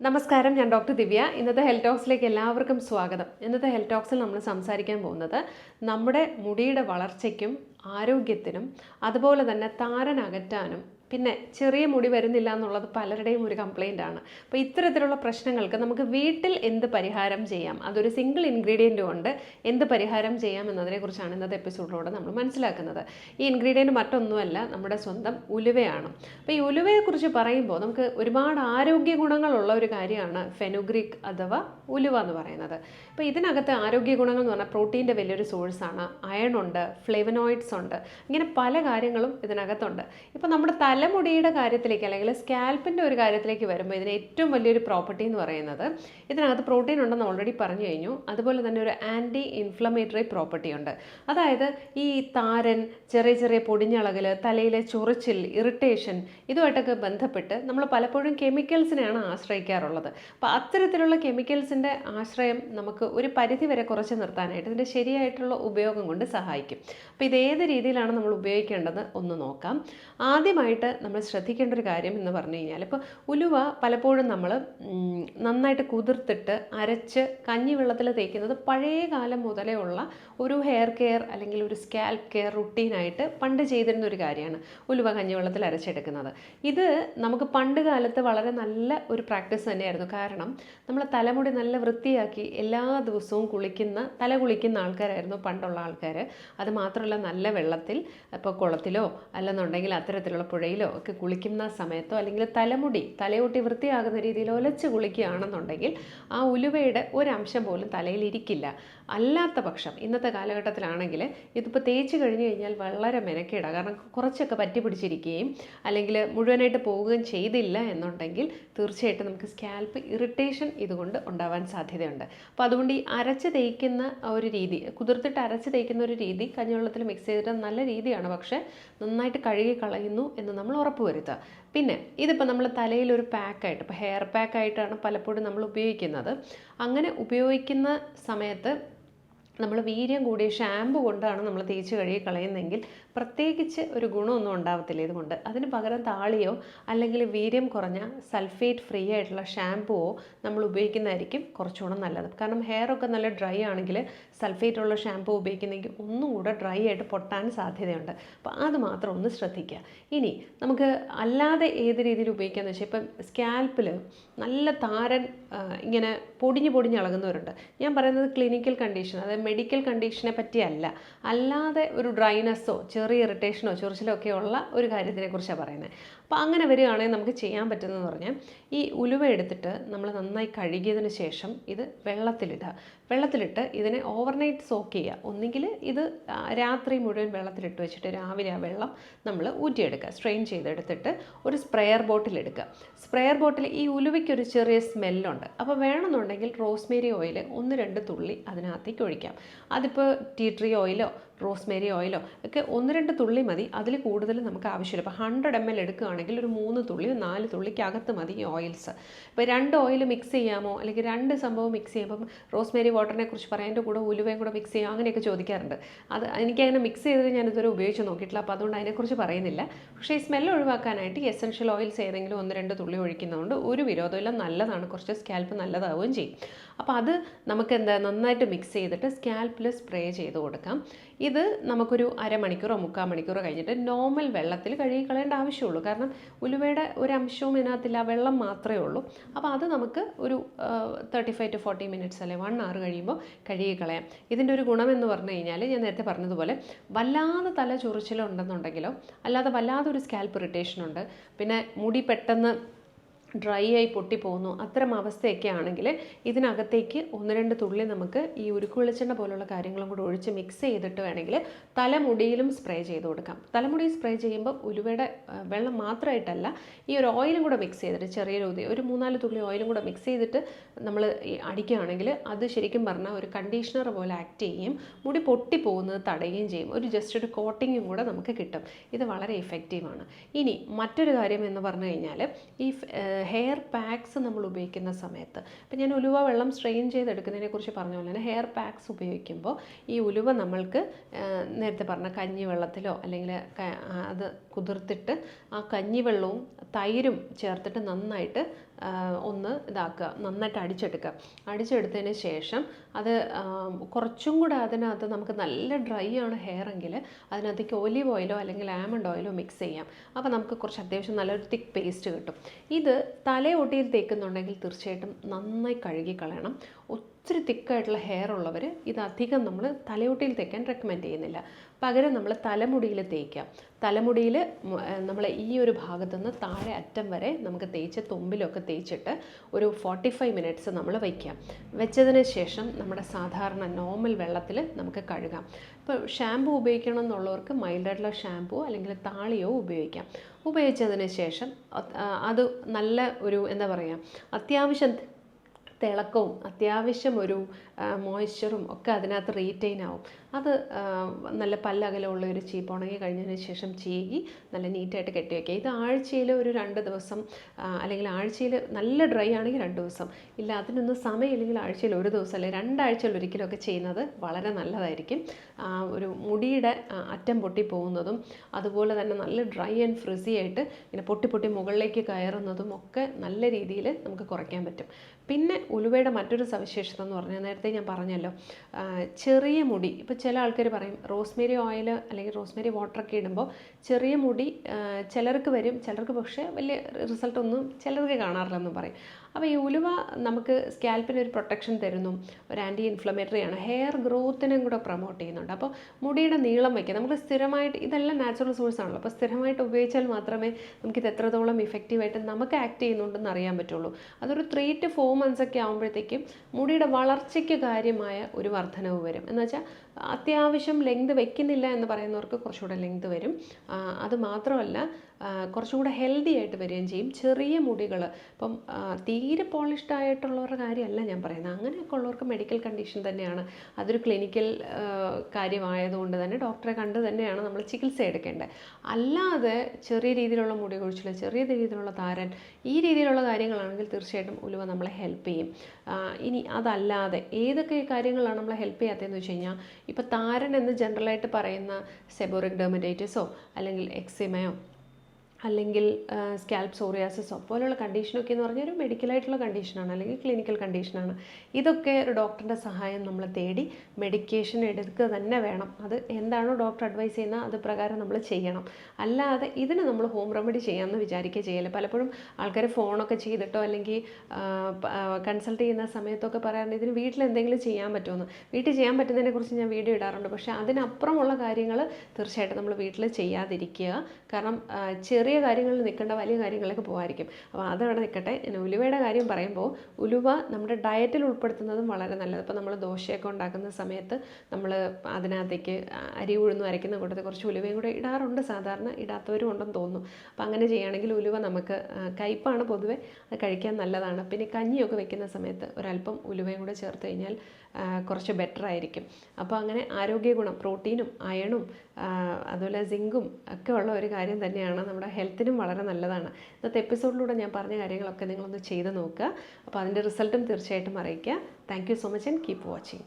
നമസ്കാരം ഞാൻ ഡോക്ടർ ദിവ്യ. ഇന്നത്തെ ഹെൽത്ത് ടോക്സിലേക്ക് എല്ലാവർക്കും സ്വാഗതം. ഇന്നത്തെ ഹെൽത്ത് ടോക്സിൽ നമ്മൾ സംസാരിക്കാൻ പോകുന്നത് നമ്മുടെ മുടിയുടെ വളർച്ചയ്ക്കും ആരോഗ്യത്തിനും അതുപോലെ തന്നെ താരൻ അകറ്റാനും പിന്നെ ചെറിയ മുടി വരുന്നില്ല എന്നുള്ളത് പലരുടെയും ഒരു കംപ്ലൈന്റ് ആണ്. അപ്പോൾ ഇത്തരത്തിലുള്ള പ്രശ്നങ്ങൾക്ക് നമുക്ക് വീട്ടിൽ എന്ത് പരിഹാരം ചെയ്യാം? അതൊരു സിംഗിൾ ഇൻഗ്രീഡിയന്റ് കൊണ്ട് എന്ത് പരിഹാരം ചെയ്യാം എന്നതിനെക്കുറിച്ചാണ് ഇന്നത്തെ എപ്പിസോഡിലൂടെ നമ്മൾ മനസ്സിലാക്കുന്നത്. ഈ ഇൻഗ്രീഡിയന്റ് മറ്റൊന്നുമല്ല നമ്മുടെ സ്വന്തം ഉലുവയാണ്. അപ്പോൾ ഈ ഉലുവയെക്കുറിച്ച് പറയുമ്പോൾ നമുക്ക് ഒരുപാട് ആരോഗ്യ ഗുണങ്ങളുള്ള ഒരു കാര്യമാണ് ഫെനുഗ്രിക് അഥവാ ഉലുവ എന്ന് പറയുന്നത്. അപ്പോൾ ഇതിനകത്ത് ആരോഗ്യ ഗുണങ്ങൾ എന്ന് പറഞ്ഞാൽ പ്രോട്ടീന്റെ വലിയൊരു സോഴ്സാണ് അയൺ ഉണ്ട് ഫ്ലേവനോയിഡ്സ് ഉണ്ട്. ഇങ്ങനെ പല കാര്യങ്ങളും ഇതിനകത്തുണ്ട്. ഇപ്പോൾ നമ്മുടെ തലമുടിയുടെ കാര്യത്തിലേക്ക് അല്ലെങ്കിൽ സ്കാൽപ്പിന്റെ ഒരു കാര്യത്തിലേക്ക് വരുമ്പോൾ ഇതിന് ഏറ്റവും വലിയൊരു പ്രോപ്പർട്ടി എന്ന് പറയുന്നത് ഇതിനകത്ത് പ്രോട്ടീൻ ഉണ്ടെന്ന് ഓൾറെഡി പറഞ്ഞു കഴിഞ്ഞു. അതുപോലെ തന്നെ ഒരു ആന്റി ഇൻഫ്ലമേറ്ററി പ്രോപ്പർട്ടി ഉണ്ട്. അതായത് ഈ താരൻ ചെറിയ ചെറിയ പൊടിഞ്ഞളകൽ തലയിലെ ചൊറിച്ചിൽ ഇറിറ്റേഷൻ ഇതുമായിട്ടൊക്കെ ബന്ധപ്പെട്ട് നമ്മൾ പലപ്പോഴും കെമിക്കൽസിനെയാണ് ആശ്രയിക്കാറുള്ളത്. അപ്പോൾ അത്തരത്തിലുള്ള കെമിക്കൽസിന്റെ ആശ്രയം നമുക്ക് ഒരു പരിധി വരെ കുറച്ച് നിർത്താനായിട്ട് ഇതിന്റെ ശരിയായിട്ടുള്ള ഉപയോഗം കൊണ്ട് സഹായിക്കും. അപ്പോൾ ഇത് ഏത് രീതിയിലാണ് നമ്മൾ ഉപയോഗിക്കേണ്ടത് ഒന്ന് നോക്കാം. ആദ്യമായിട്ട് നമ്മൾ ശ്രദ്ധിക്കേണ്ട ഒരു കാര്യം എന്ന് പറഞ്ഞു കഴിഞ്ഞാൽ ഇപ്പോൾ ഉലുവ പലപ്പോഴും നമ്മൾ നന്നായിട്ട് കുതിർത്തിട്ട് അരച്ച് കഞ്ഞി വെള്ളത്തിൽ തേക്കുന്നത് പഴയ കാലം മുതലേ ഉള്ള ഒരു ഹെയർ കെയർ അല്ലെങ്കിൽ ഒരു സ്കാൽപ്പ് കെയർ റുട്ടീനായിട്ട് പണ്ട് ചെയ്തിരുന്ന ഒരു കാര്യമാണ് ഉലുവ കഞ്ഞിവെള്ളത്തിൽ അരച്ചെടുക്കുന്നത്. ഇത് നമുക്ക് പണ്ട് കാലത്ത് വളരെ നല്ല ഒരു പ്രാക്ടീസ് തന്നെയായിരുന്നു. കാരണം നമ്മൾ തലമുടി നല്ല വൃത്തിയാക്കി എല്ലാ ദിവസവും കുളിക്കുന്ന തല കുളിക്കുന്ന ആൾക്കാരായിരുന്നു പണ്ടുള്ള ആൾക്കാർ അത് മാത്രമല്ല നല്ല വെള്ളത്തിൽ ഇപ്പോൾ കുളത്തിലോ അല്ലെന്നുണ്ടെങ്കിൽ അത്തരത്തിലുള്ള പുഴയിലോ ഒക്കെ കുളിക്കുന്ന സമയത്തോ അല്ലെങ്കിൽ തലമുടി തലയൊട്ടി വൃത്തിയാകുന്ന രീതിയിൽ ഒലച്ച് കുളിക്കുകയാണെന്നുണ്ടെങ്കിൽ ആ ഉലുവയുടെ ഒരംശം പോലും തലയിൽ ഇരിക്കില്ല. അല്ലാത്ത പക്ഷം ഇന്നത്തെ കാലഘട്ടത്തിലാണെങ്കിൽ ഇതിപ്പോൾ തേച്ച് കഴിഞ്ഞു കഴിഞ്ഞാൽ വളരെ മെനക്കേടാണ് കാരണം കുറച്ചൊക്കെ പറ്റി പിടിച്ചിരിക്കുകയും അല്ലെങ്കിൽ മുഴുവനായിട്ട് പോവുകയും ചെയ്തില്ല എന്നുണ്ടെങ്കിൽ തീർച്ചയായിട്ടും നമുക്ക് സ്കാൽപ്പ് ഇറിറ്റേഷൻ ഇതുകൊണ്ട് ഉണ്ടാവാൻ സാധ്യതയുണ്ട്. അപ്പോൾ അതുകൊണ്ട് ഈ അരച്ച് തേക്കുന്ന ഒരു രീതി കുതിർത്തിട്ട് അരച്ച് തേക്കുന്ന ഒരു രീതി കഞ്ഞിവെള്ളത്തിൽ മിക്സ് ചെയ്തിട്ട് നല്ല രീതിയാണ്. പക്ഷേ നന്നായിട്ട് കഴുകി കളയുന്നു എന്ന് നമ്മൾ ഉറപ്പ് വരുത്തുക. പിന്നെ ഇതിപ്പോൾ നമ്മൾ തലയിൽ ഒരു പാക്കായിട്ട് ഇപ്പോൾ ഹെയർ പാക്കായിട്ടാണ് പലപ്പോഴും നമ്മൾ ഉപയോഗിക്കുന്നത്. അങ്ങനെ ഉപയോഗിക്കുന്ന സമയത്ത് നമ്മൾ വീര്യം കൂടിയ ഷാമ്പു കൊണ്ടാണ് നമ്മൾ തേച്ച് കഴുകി കളയുന്നതെങ്കിൽ പ്രത്യേകിച്ച് ഒരു ഗുണമൊന്നും ഉണ്ടാവത്തില്ല ഇതുകൊണ്ട്. അതിന് പകരം താളിയോ അല്ലെങ്കിൽ വീര്യം കുറഞ്ഞ സൾഫേറ്റ് ഫ്രീ ആയിട്ടുള്ള ഷാമ്പുവോ നമ്മൾ ഉപയോഗിക്കുന്നതായിരിക്കും കുറച്ചുകൂടെ നല്ലത്. കാരണം ഹെയർ ഒക്കെ നല്ല ഡ്രൈ ആണെങ്കിൽ സൾഫേറ്റ് ഉള്ള ഷാമ്പു ഉപയോഗിക്കുന്നെങ്കിൽ ഒന്നും കൂടെ ഡ്രൈ ആയിട്ട് പൊട്ടാൻ സാധ്യതയുണ്ട്. അപ്പോൾ അത് മാത്രം ഒന്ന് ശ്രദ്ധിക്കുക. ഇനി നമുക്ക് അല്ലാതെ ഏത് രീതിയിൽ ഉപയോഗിക്കാമെന്ന് വെച്ചാൽ ഇപ്പം സ്കാൽപ്പിൽ നല്ല താരൻ ഇങ്ങനെ പൊടിഞ്ഞ് പൊടിഞ്ഞ് ഇളകുന്നവരുണ്ട് ഞാൻ പറയുന്നത് ക്ലിനിക്കൽ കണ്ടീഷൻ അതായത് മെഡിക്കൽ കണ്ടീഷനെ പറ്റിയല്ല. അല്ലാതെ ഒരു ഡ്രൈനെസ്സോ ചെറിയ ഇറിറ്റേഷനോ ചൊറിച്ചിലോ ഒക്കെ ഉള്ള ഒരു കാര്യത്തിനെ കുറിച്ചാണ് പറയുന്നത് അപ്പോൾ അങ്ങനെ വരികയാണെങ്കിൽ നമുക്ക് ചെയ്യാൻ പറ്റുന്നതെന്ന് പറഞ്ഞാൽ ഈ ഉലുവ എടുത്തിട്ട് നമ്മൾ നന്നായി കഴുകിയതിന് ശേഷം ഇത് വെള്ളത്തിലിടുക. വെള്ളത്തിലിട്ട് ഇതിനെ ഓവർനൈറ്റ് സോക്ക് ചെയ്യുക. ഒന്നുകിൽ ഇത് രാത്രി മുഴുവൻ വെള്ളത്തിലിട്ട് വെച്ചിട്ട് രാവിലെ ആ വെള്ളം നമ്മൾ ഊറ്റിയെടുക്കുക. സ്ട്രെയിൻ ചെയ്തെടുത്തിട്ട് ഒരു സ്പ്രെയർ ബോട്ടിൽ എടുക്കുക. സ്പ്രെയർ ബോട്ടിൽ ഈ ഉലുവയ്ക്കൊരു ചെറിയ സ്മെല്ലുണ്ട് അപ്പോൾ വേണമെന്നുണ്ടെങ്കിൽ റോസ്മേരി ഓയിൽ ഒന്ന് രണ്ട് തുള്ളി അതിനകത്തേക്ക് ഒഴിക്കാം. അതിപ്പോൾ ടീ ട്രീ ഓയിലോ റോസ്മേരി ഓയിലോ ഒക്കെ ഒന്ന് രണ്ട് തുള്ളി മതി. അതിൽ കൂടുതൽ നമുക്ക് ആവശ്യമില്ല. ഇപ്പോൾ ഹൺഡ്രഡ് എം എൽ എടുക്കുകയാണെങ്കിൽ ഒരു മൂന്ന് തുള്ളി നാല് തുള്ളിക്കകത്ത് മതി ഈ ഓയിൽസ് ഇപ്പോൾ രണ്ട് ഓയിൽ മിക്സ് ചെയ്യാമോ? അല്ലെങ്കിൽ രണ്ട് സംഭവം മിക്സ് ചെയ്യുമ്പം റോസ്മേരി വാട്ടറിനെ കുറിച്ച് പറയാം. എന്റെ കൂടെ ഉലുവയും കൂടെ മിക്സ് ചെയ്യാം. അങ്ങനെയൊക്കെ ചോദിക്കാറുണ്ട്. അത് എനിക്കങ്ങനെ മിക്സ് ചെയ്തിട്ട് ഞാൻ ഇതുവരെ ഉപയോഗിച്ച് നോക്കിയിട്ടില്ല. അപ്പോൾ അതുകൊണ്ട് അതിനെക്കുറിച്ച് പറയുന്നില്ല. പക്ഷേ ഈ സ്മെല്ല് ഒഴിവാക്കാനായിട്ട് എസെൻഷ്യൽ ഓയിൽസ് ഏതെങ്കിലും ഒന്ന് രണ്ട് തുള്ളി ഒഴിക്കുന്നതുകൊണ്ട് ഒരു വിരോധമില്ല. നല്ലതാണ്. കുറച്ച് സ്കാൽപ്പ് നല്ലതാവുകയും ചെയ്യും. അപ്പോൾ അത് നമുക്ക് എന്താ നന്നായിട്ട് മിക്സ് ചെയ്തിട്ട് സ്കാൽപ്പിൽ സ്പ്രേ ചെയ്ത് കൊടുക്കാം. ഇത് നമുക്കൊരു അരമണിക്കൂറോ മുക്കാൽ മണിക്കൂറോ കഴിഞ്ഞിട്ട് നോർമൽ വെള്ളത്തിൽ കഴുകി കളയേണ്ട ആവശ്യമുള്ളൂ. കാരണം ഉലുവയുടെ ഒരു അംശവും ഇതിനകത്തില്ല വെള്ളം മാത്രമേ ഉള്ളൂ. അപ്പോൾ അത് നമുക്ക് ഒരു thirty five to forty minutes അല്ലെ വൺ അവർ കഴിയുമ്പോൾ കഴുകി കളയാം ഇതിന്റെ ഒരു ഗുണമെന്ന് പറഞ്ഞു കഴിഞ്ഞാൽ ഞാൻ നേരത്തെ പറഞ്ഞതുപോലെ വല്ലാതെ തല ചൊറിച്ചിലുണ്ടെന്നുണ്ടെങ്കിലോ അല്ലാതെ വല്ലാതെ ഒരു സ്കാൽപ്പ് ഇറിറ്റേഷൻ ഉണ്ട്. പിന്നെ മുടി പെട്ടെന്ന് ഡ്രൈ ആയി പൊട്ടിപ്പോകുന്നു അത്തരം അവസ്ഥയൊക്കെ ആണെങ്കിൽ ഇതിനകത്തേക്ക് ഒന്ന് രണ്ട് തുള്ളി നമുക്ക് ഈ ഉരുക്ക് വെളിച്ചെണ്ണ പോലുള്ള കാര്യങ്ങളും കൂടെ ഒഴിച്ച് മിക്സ് ചെയ്തിട്ട് വേണമെങ്കിൽ തലമുടിയിലും സ്പ്രേ ചെയ്ത് കൊടുക്കാം. തലമുടി സ്പ്രേ ചെയ്യുമ്പോൾ ഉലുവയുടെ വെള്ളം മാത്രമായിട്ടല്ല ഈ ഒരു ഓയിലും കൂടെ മിക്സ് ചെയ്തിട്ട് ചെറിയ രൂതി ഒരു മൂന്നാൽ തുള്ളി ഓയിലും കൂടെ മിക്സ് ചെയ്തിട്ട് നമ്മൾ അടിക്കുകയാണെങ്കിൽ അത് ശരിക്കും പറഞ്ഞാൽ ഒരു കണ്ടീഷണർ പോലെ ആക്ട് ചെയ്യും. മുടി പൊട്ടിപ്പോകുന്നത് തടയുകയും ചെയ്യും. ഒരു ജസ്റ്റ് ഒരു കോട്ടിങ്ങും കൂടെ നമുക്ക് കിട്ടും. ഇത് വളരെ ഇഫക്റ്റീവാണ് ഇനി മറ്റൊരു കാര്യം എന്ന് പറഞ്ഞു കഴിഞ്ഞാൽ ഈ ഹെയർ പാക്സ് നമ്മൾ ഉപയോഗിക്കുന്ന സമയത്ത്. ഇപ്പം ഞാൻ ഉലുവ വെള്ളം സ്ട്രെയിൻ ചെയ്തെടുക്കുന്നതിനെക്കുറിച്ച് പറഞ്ഞ പോലെ തന്നെ ഹെയർ പാക്സ് ഉപയോഗിക്കുമ്പോൾ ഈ ഉലുവ നമ്മൾക്ക് നേരത്തെ പറഞ്ഞ കഞ്ഞി വെള്ളത്തിലോ അല്ലെങ്കിൽ അത് കുതിർത്തിട്ട് ആ കഞ്ഞി വെള്ളവും തൈരും ചേർത്തിട്ട് നന്നായിട്ട് ഒന്ന് ഇതാക്കുക. നന്നായിട്ട് അടിച്ചെടുക്കുക. അടിച്ചെടുത്തതിന് ശേഷം അത് കുറച്ചും കൂടെ അതിനകത്ത് നമുക്ക് നല്ല ഡ്രൈ ആണ് ഹെയർ എങ്കിൽ അതിനകത്തേക്ക് ഒലിവ് ഓയിലോ അല്ലെങ്കിൽ ആമണ്ട് ഓയിലോ മിക്സ് ചെയ്യാം. അപ്പോൾ നമുക്ക് കുറച്ച് അത്യാവശ്യം നല്ലൊരു തിക്ക് പേസ്റ്റ് കിട്ടും. ഇത് തലയൊട്ടിയിൽ തേക്കുന്നുണ്ടെങ്കിൽ തീർച്ചയായിട്ടും നന്നായി കഴുകി കളയണം ഒത്തിരി തിക്കായിട്ടുള്ള ഹെയർ ഉള്ളവർ ഇത് അധികം നമ്മൾ തലയോട്ടിയിൽ തേക്കാൻ റെക്കമെൻഡ് ചെയ്യുന്നില്ല. പകരം നമ്മൾ തലമുടിയിൽ തേക്കാം. തലമുടിയിൽ നമ്മൾ ഈ ഒരു ഭാഗത്തു നിന്ന് താഴെ അറ്റം വരെ നമുക്ക് തേച്ച് തുമ്പിലൊക്കെ തേച്ചിട്ട് ഒരു ഫോർട്ടി ഫൈവ് മിനിറ്റ്സ് നമ്മൾ വയ്ക്കാം. വെച്ചതിന് ശേഷം നമ്മുടെ സാധാരണ നോർമൽ വെള്ളത്തിൽ നമുക്ക് കഴുകാം. ഇപ്പോൾ ഷാമ്പു ഉപയോഗിക്കണം എന്നുള്ളവർക്ക് മൈൽഡായിട്ടുള്ള ഷാമ്പു അല്ലെങ്കിൽ താളിയോ ഉപയോഗിക്കാം. ഉപയോഗിച്ചതിന് ശേഷം അത് നല്ല ഒരു എന്താ പറയുക അത്യാവശ്യം തിളക്കവും അത്യാവശ്യം ഒരു മോയ്സ്ചറും ഒക്കെ അതിനകത്ത് റീറ്റെയിൻ ആവും. അത് നല്ല പല്ലകലമുള്ള ഒരു ചീപ്പ് ഉണങ്ങി കഴിഞ്ഞതിന് ശേഷം ചീകി നല്ല നീറ്റായിട്ട് കെട്ടി വയ്ക്കുക ഇത് ആഴ്ചയിൽ ഒരു രണ്ട് ദിവസം അല്ലെങ്കിൽ ആഴ്ചയിൽ നല്ല ഡ്രൈ ആണെങ്കിൽ രണ്ട് ദിവസം. ഇല്ല അതിനൊന്നും സമയമില്ലെങ്കിൽ ആഴ്ചയിൽ ഒരു ദിവസം അല്ലെങ്കിൽ രണ്ടാഴ്ചയിൽ ഒരിക്കലൊക്കെ ചെയ്യുന്നത് വളരെ നല്ലതായിരിക്കും. ഒരു മുടിയുടെ അറ്റം പൊട്ടി പോകുന്നതും അതുപോലെ തന്നെ നല്ല ഡ്രൈ ആൻഡ് ഫ്രിസി ആയിട്ട് ഇങ്ങനെ പൊട്ടി പൊട്ടി മുകളിലേക്ക് കയറുന്നതും ഒക്കെ നല്ല രീതിയിൽ നമുക്ക് കുറയ്ക്കാൻ പറ്റും. പിന്നെ ഉലുവയുടെ മറ്റൊരു സവിശേഷത എന്ന് പറഞ്ഞാൽ നേരത്തെ ഞാൻ പറഞ്ഞല്ലോ ചെറിയ മുടി. ഇപ്പോൾ ചില ആൾക്കാർ പറയും റോസ്മേരി ഓയിൽ അല്ലെങ്കിൽ റോസ്മേരി വാട്ടറൊക്കെ ഇടുമ്പോൾ ചെറിയ മുടി ചിലർക്ക് വരും ചിലർക്ക് പക്ഷേ വലിയ റിസൾട്ടൊന്നും ചിലർക്ക് കാണാറില്ലെന്നും പറയും. അപ്പോൾ ഈ ഉലുവ നമുക്ക് സ്കാൽപ്പിന് ഒരു പ്രൊട്ടക്ഷൻ തരുന്നു. ഒരു ആന്റി ഇൻഫ്ലമേറ്ററി ആണ്. ഹെയർ ഗ്രോത്തിനും കൂടെ പ്രൊമോട്ട് ചെയ്യുന്നുണ്ട്. അപ്പോൾ മുടിയുടെ നീളം വയ്ക്കുക നമുക്ക് സ്ഥിരമായിട്ട് ഇതെല്ലാം നാച്ചുറൽ സോഴ്സ് ആണല്ലോ. അപ്പോൾ സ്ഥിരമായിട്ട് ഉപയോഗിച്ചാൽ മാത്രമേ നമുക്കിത് എത്രത്തോളം ഇഫക്റ്റീവായിട്ട് നമുക്ക് ആക്ട് ചെയ്യുന്നുണ്ടെന്ന് അറിയാൻ പറ്റുള്ളൂ. അതൊരു ത്രീ ടു ഫോർ മന്ത്സ് ഒക്കെ ആകുമ്പോഴത്തേക്കും മുടിയുടെ വളർച്ചയ്ക്ക് കാര്യമായ ഒരു വർധനവ് വരും. എന്ന് വെച്ചാൽ അത്യാവശ്യം ലെങ്ത് വെക്കുന്നില്ല എന്ന് പറയുന്നവർക്ക് കുറച്ചുകൂടെ ലെങ്ത് വരും. അത് മാത്രമല്ല കുറച്ചും കൂടെ ഹെൽത്തി ആയിട്ട് വരികയും ചെയ്യും. ചെറിയ മുടികൾ ഇപ്പം തീരെ പോളിഷ്ഡ് ആയിട്ടുള്ളവരുടെ കാര്യമല്ല ഞാൻ പറയുന്നത്. അങ്ങനെയൊക്കെ ഉള്ളവർക്ക് മെഡിക്കൽ കണ്ടീഷൻ തന്നെയാണ്. അതൊരു ക്ലിനിക്കൽ കാര്യമായതുകൊണ്ട് തന്നെ ഡോക്ടറെ കണ്ട് തന്നെയാണ് നമ്മൾ ചികിത്സ എടുക്കേണ്ടത്. അല്ലാതെ ചെറിയ രീതിയിലുള്ള മുടി കൊഴിച്ചിൽ ചെറിയ രീതിയിലുള്ള താരൻ ഈ രീതിയിലുള്ള കാര്യങ്ങളാണെങ്കിൽ തീർച്ചയായിട്ടും ഉലുവ നമ്മളെ ഹെൽപ്പ് ചെയ്യും. ഇനി അതല്ലാതെ ഏതൊക്കെ കാര്യങ്ങളാണ് നമ്മളെ ഹെൽപ്പ് ചെയ്യാത്തതെന്ന് വെച്ച് കഴിഞ്ഞാൽ ഇപ്പോൾ താരൻ എന്ന് ജനറലായിട്ട് പറയുന്ന സെബോറിക് ഡെർമറ്റൈറ്റിസോ അല്ലെങ്കിൽ എക്സിമയോ അല്ലെങ്കിൽ സ്കാൽപ് സോറിയാസിസോ പോലുള്ള കണ്ടീഷനൊക്കെ എന്ന് പറഞ്ഞാൽ ഒരു മെഡിക്കലായിട്ടുള്ള കണ്ടീഷനാണ് അല്ലെങ്കിൽ ക്ലിനിക്കൽ കണ്ടീഷനാണ് ഇതൊക്കെ ഒരു ഡോക്ടറിന്റെ സഹായം നമ്മൾ തേടി മെഡിക്കേഷൻ എടുക്കുക തന്നെ വേണം. അത് എന്താണോ ഡോക്ടർ അഡ്വൈസ് ചെയ്യുന്നത് അത് പ്രകാരം നമ്മൾ ചെയ്യണം. അല്ലാതെ ഇതിന് നമ്മൾ ഹോം റെമഡി ചെയ്യാമെന്ന് വിചാരിക്കുക ചെയ്യല്ല പലപ്പോഴും ആൾക്കാർ ഫോണൊക്കെ ചെയ്തിട്ടോ അല്ലെങ്കിൽ കൺസൾട്ട് ചെയ്യുന്ന സമയത്തൊക്കെ പറയാറുണ്ട് ഇതിന് വീട്ടിൽ എന്തെങ്കിലും ചെയ്യാൻ പറ്റുമെന്ന് വീട്ടിൽ ചെയ്യാൻ പറ്റുന്നതിനെക്കുറിച്ച് ഞാൻ വീഡിയോ ഇടാറുണ്ട്. പക്ഷേ അതിനപ്പുറമുള്ള കാര്യങ്ങൾ തീർച്ചയായിട്ടും നമ്മൾ വീട്ടിൽ ചെയ്യാതിരിക്കുക. കാരണം ആ, ചെറിയ കാര്യങ്ങളിൽ നിൽക്കേണ്ട വലിയ കാര്യങ്ങളിലേക്ക് പോകാതിരിക്കും അപ്പോൾ അതവിടെ നിൽക്കട്ടെ. ഞാൻ ഉലുവയുടെ കാര്യം പറയുമ്പോൾ ഉലുവ നമ്മുടെ ഡയറ്റിൽ ഉൾപ്പെടുത്തുന്നതും വളരെ നല്ലത്. ഇപ്പോൾ നമ്മൾ ദോശയൊക്കെ ഉണ്ടാക്കുന്ന സമയത്ത് നമ്മൾ അതിനകത്തേക്ക് അരി ഉഴുന്നു അരയ്ക്കുന്ന കൂട്ടത്തിൽ കുറച്ച് ഉലുവയും കൂടെ ഇടാറുണ്ട്. സാധാരണ ഇടാത്തവരും ഉണ്ടെന്ന് തോന്നുന്നു. അപ്പോൾ അങ്ങനെ ചെയ്യുകയാണെങ്കിൽ ഉലുവ നമുക്ക് കയ്പ്പാണ് പൊതുവെ. അത് കഴിക്കാൻ നല്ലതാണ്. പിന്നെ കഞ്ഞിയൊക്കെ വെക്കുന്ന സമയത്ത് ഒരല്പം ഉലുവയും കൂടെ ചേർത്ത് കഴിഞ്ഞാൽ കുറച്ച് ബെറ്റർ ആയിരിക്കും. അപ്പോൾ അങ്ങനെ ആരോഗ്യ ഗുണം പ്രോട്ടീനും അയണും അതുപോലെ സിങ്കും ഒക്കെ ഉള്ള ഒരു കാര്യം തന്നെയാണ് നമ്മുടെ ഹെൽത്തിനും വളരെ നല്ലതാണ്. ഇന്നത്തെ എപ്പിസോഡിലൂടെ ഞാൻ പറഞ്ഞ കാര്യങ്ങളൊക്കെ നിങ്ങളൊന്ന് ചെയ്ത് നോക്കുക. അപ്പോൾ അതിന്റെ റിസൾട്ടും തീർച്ചയായിട്ടും അറിയിക്കുക. Thank so much and keep watching.